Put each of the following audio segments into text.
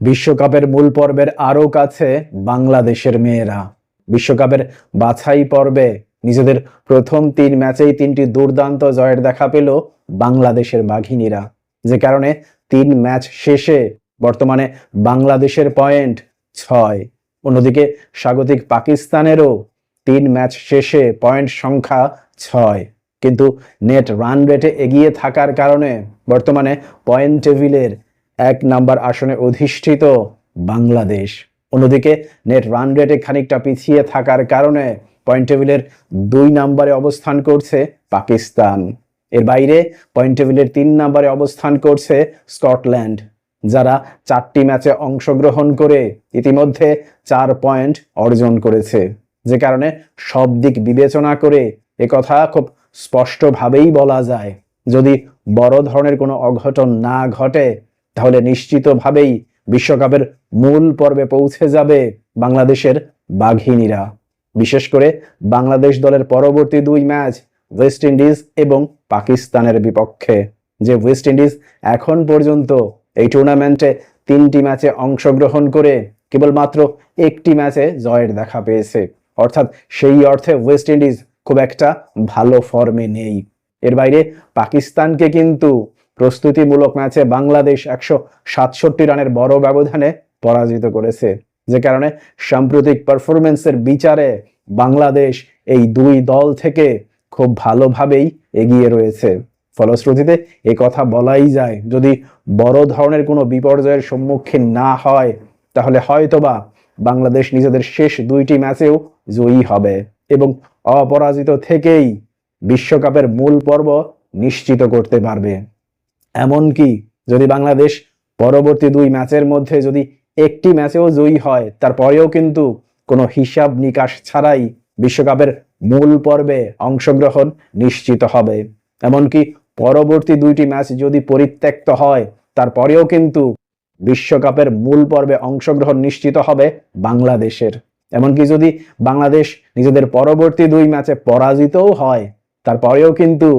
বিশ্বকাপের মূল পর্বের আরও কাছে বাংলাদেশের মেয়েরা। বিশ্বকাপের বাছাই পর্বে নিজেদের প্রথম তিন ম্যাচেই তিনটি দুর্দান্ত জয়ের দেখা পেল বাংলাদেশের বাঘিনীরা। যে কারণে তিন ম্যাচ শেষে বর্তমানে বাংলাদেশের পয়েন্ট ছয়। অন্যদিকে স্বাগতিক পাকিস্তানেরও তিন ম্যাচ শেষে পয়েন্ট সংখ্যা ছয়। কিন্তু নেট রান রেটে এগিয়ে থাকার কারণে বর্তমানে পয়েন্ট টেবিলের এক নাম্বার আসনে অধিষ্ঠিত বাংলাদেশ। অন্যদিকে নেট রান রেটে খানিকটা পিছিয়ে থাকার কারণে পয়েন্ট টেবিলের দুই নম্বরে অবস্থান করছে পাকিস্তান। এর বাইরে পয়েন্ট টেবিলের তিন নম্বরে অবস্থান করছে স্কটল্যান্ড, যারা চারটি ম্যাচে অংশগ্রহণ করে ইতিমধ্যে চার পয়েন্ট অর্জন করেছে। যে কারণে সব দিক বিবেচনা করে একথা খুব স্পষ্টভাবেই বলা যায়। যদি বড় ধরনের কোনো অঘটন না ঘটে তাহলে নিশ্চিতভাবেই বিশ্বকাপের মূল পর্বে পৌঁছে যাবে বাংলাদেশের বাঘিনীরা। বিশেষ করে বাংলাদেশ দলের পরবর্তী দুই ম্যাচ, ওয়েস্ট ইন্ডিজ এবং পাকিস্তানের বিপক্ষে। যে ওয়েস্ট ইন্ডিজ এখন পর্যন্ত এই টুর্নামেন্টে তিনটি ম্যাচে অংশগ্রহণ করে কেবলমাত্র একটি ম্যাচে জয়ের দেখা পেয়েছে। অর্থাৎ সেই অর্থে ওয়েস্ট ইন্ডিজ খুব একটা ভালো ফর্মে নেই। এর বাইরে পাকিস্তানকে কিন্তু প্রস্তুতিমূলক ম্যাচে বাংলাদেশ একশো সাতষট্টি রানের বড় ব্যবধানে পরাজিত করেছে। যে কারণে সাম্প্রতিক পারফরমেন্সের বিচারে বাংলাদেশ এই দুই দল থেকে খুব ভালোভাবেই এগিয়ে রয়েছে। ফলশ্রুতিতে এ কথা বলাই যায়, যদি বড় ধরনের কোনো বিপর্যয়ের সম্মুখীন না হয়, তাহলে হয়তোবা বাংলাদেশ নিজেদের শেষ দুইটি ম্যাচেও জয়ী হবে এবং অপরাজিত থেকেই বিশ্বকাপের মূল পর্ব নিশ্চিত করতে পারবে। এমনকি যদি বাংলাদেশ পরবর্তী দুই ম্যাচের মধ্যে যদি একটি ম্যাচেও জয়ী হয়, তারপরেও কিন্তু কোনো হিসাব নিকাশ ছাড়াই বিশ্বকাপের মূল পর্বে অংশগ্রহণ নিশ্চিত হবে। এমনকি পরবর্তী দুইটি ম্যাচ যদি পরিত্যক্ত হয়, তারপরেও কিন্তু বিশ্বকাপের মূল পর্বে অংশগ্রহণ নিশ্চিত হবে বাংলাদেশের। এমনকি যদি বাংলাদেশ নিজেদের পরবর্তী দুই ম্যাচে পরাজিতও হয়, তারপরেও কিন্তু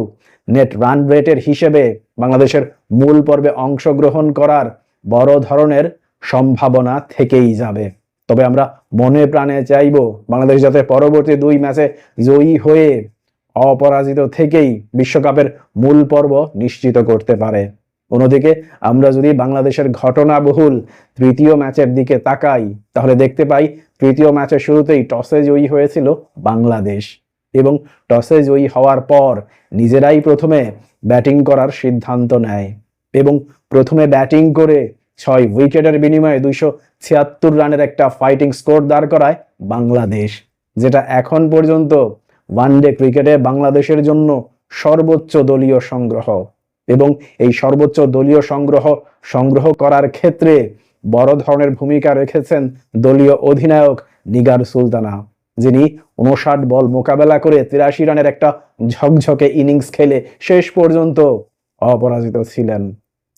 নেট রান রেটের হিসেবে বাংলাদেশের মূল পর্বে অংশগ্রহণ করার বড় ধরনের সম্ভাবনা থেকেই যাবে। তবে আমরা মনে প্রাণে চাইব বাংলাদেশ যাতে পরবর্তী দুই ম্যাচে জয়ী হয়ে অপরাজিত থেকেই বিশ্বকাপের মূল পর্ব নিশ্চিত করতে পারে। অন্যদিকে আমরা যদি বাংলাদেশের ঘটনাবহুল তৃতীয় ম্যাচের দিকে তাকাই, তাহলে দেখতে পাই তৃতীয় ম্যাচের শুরুতেই টসে জয়ী হয়েছিল বাংলাদেশ। এবং টসে জয়ী হওয়ার পর নিজেরাই প্রথমে ব্যাটিং করার সিদ্ধান্ত নেয় এবং প্রথমে ব্যাটিং করে ছয় উইকেটের বিনিময়ে দুইশো ছিয়াত্তর রানের একটা ফাইটিং স্কোর দাঁড় করায় বাংলাদেশ, যেটা এখন পর্যন্ত ওয়ানডে ক্রিকেটে বাংলাদেশের জন্য সর্বোচ্চ দলীয় সংগ্রহ এবং এই সর্বোচ্চ দলীয় সংগ্রহ সংগ্রহ করার ক্ষেত্রে বড় ধরনের ভূমিকা রেখেছেন দলীয় অধিনায়ক নিগার সুলতানা। যিনি উনষাট বল মোকাবেলা করে তিরাশি রানের একটা ঝকঝকে ইনিংস খেলে শেষ পর্যন্ত অপরাজিত ছিলেন।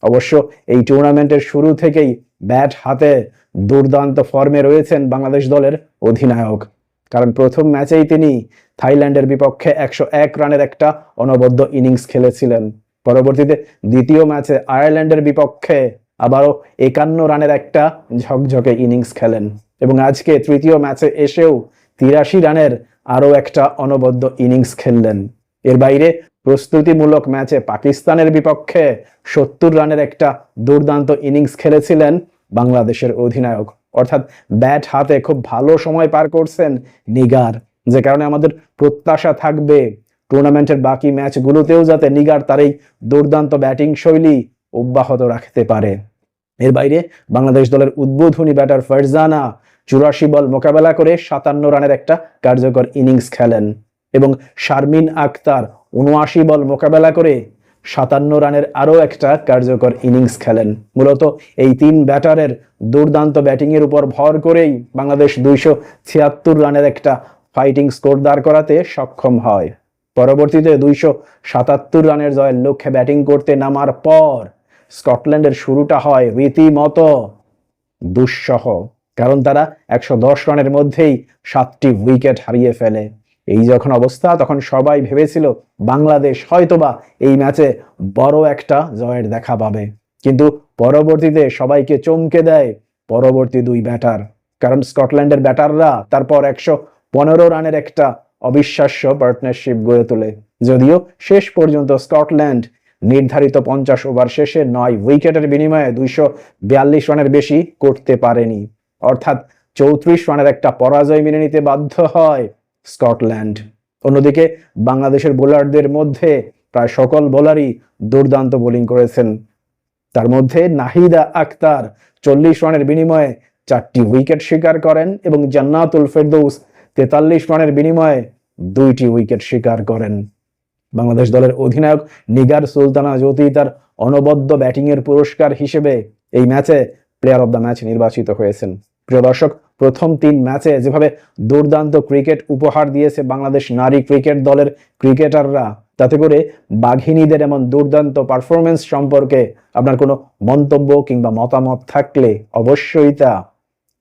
অবশ্য এই টুর্নামেন্টের শুরু থেকেই ব্যাট হাতে দুর্দান্ত ফর্মে রয়েছেন বাংলাদেশ দলের অধিনায়ক। কারণ প্রথম ম্যাচেই তিনি থাইল্যান্ডের বিপক্ষে একশো এক রানের একটা অনবদ্য ইনিংস খেলেছিলেন। পরবর্তীতে দ্বিতীয় ম্যাচে আয়ারল্যান্ডের বিপক্ষে আবারও একান্ন রানের একটা ঝকঝকে ইনিংস খেলেন। এবং আজকে তৃতীয় ম্যাচে এসেও তিরাশি রানের আরও একটা অনবদ্য ইনিংস খেললেন। এর বাইরে প্রস্তুতিমূলক ম্যাচে পাকিস্তানের বিপক্ষে সত্তর রানের একটা দুর্দান্ত ইনিংস খেলেছিলেন বাংলাদেশের অধিনায়ক। অর্থাৎ ব্যাট হাতে খুব ভালো সময় পার করছেন নিগার, যে কারণে আমাদের প্রত্যাশা থাকবে টুর্নামেন্টের বাকি ম্যাচগুলোতেও যাতে নিগার তার এই দুর্দান্ত ব্যাটিং শৈলী অব্যাহত রাখতে পারে। এর বাইরে বাংলাদেশ দলের উদ্বোধনী ব্যাটার ফারজানা চুরাশি বল মোকাবেলা করে সাতান্ন রানের একটা কার্যকর ইনিংস খেলেন। এবং শারমিন আক্তার উনআশি বল মোকাবেলা করে সাতান্ন রানের আরও একটা কার্যকর ইনিংস খেলেন। মূলত এই তিন ব্যাটারের দুর্দান্ত ব্যাটিংয়ের উপর ভর করেই বাংলাদেশ দুইশো ছিয়াত্তর রানের একটা ফাইটিং স্কোর দাঁড় করাতে সক্ষম হয়। পরবর্তীতে দুইশো সাতাত্তর রানের জয়ের লক্ষ্যে ব্যাটিং করতে নামার পর স্কটল্যান্ডের শুরুটা হয় রীতিমতো দুঃসহ, কারণ তারা একশো দশ রানের মধ্যেই সাতটি উইকেট হারিয়ে ফেলে। এই যখন অবস্থা, তখন সবাই ভেবেছিল বাংলাদেশ হয়তোবা এই ম্যাচে বড় একটা জয়ের দেখা পাবে। কিন্তু পরবর্তীতে সবাইকে চমকে দেয় পরবর্তী দুই ব্যাটার। কারণ স্কটল্যান্ডের ব্যাটাররা তারপর একশো পনেরো রানের একটা অবিশ্বাস্য পার্টনারশিপ গড়ে তোলে। যদিও শেষ পর্যন্ত স্কটল্যান্ড নির্ধারিত পঞ্চাশ ওভার শেষে নয় উইকেটের বিনিময়ে দুইশো বিয়াল্লিশ রানের বেশি করতে পারেনি। অর্থাৎ চৌত্রিশ রানের একটা পরাজয় মেনে নিতে বাধ্য হয় স্কটল্যান্ড। অন্যদিকে বাংলাদেশের বোলারদের মধ্যে প্রায় সকল বোলারই দুর্দান্ত বোলিং করেছেন। তার মধ্যে নাহিদা আক্তার চল্লিশ রানের বিনিময়ে চারটি উইকেট শিকার করেন এবং জান্নাতুল ফেরদৌস তেতাল্লিশ রানের বিনিময়ে দুইটি উইকেট শিকার করেন। বাংলাদেশ দলের অধিনায়ক নিগার সুলতানা জ্যোতি তার অনবদ্য ব্যাটিংয়ের পুরস্কার হিসেবে এই ম্যাচে প্লেয়ার অব দ্য ম্যাচ নির্বাচিত হয়েছেন। প্রিয় দর্শক, প্রথম তিন ম্যাচে যেভাবে দুর্দান্ত ক্রিকেট উপহার দিয়েছে বাংলাদেশ নারী ক্রিকেট দলের ক্রিকেটাররা, তাতে করে বাঘিনীদের এমন দুর্দান্ত পারফরমেন্স সম্পর্কে আপনার কোনো মন্তব্য কিংবা মতামত থাকলে অবশ্যই তা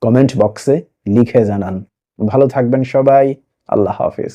কমেন্ট বক্সে লিখে জানান। ভালো থাকবেন সবাই, আল্লাহ হাফিজ।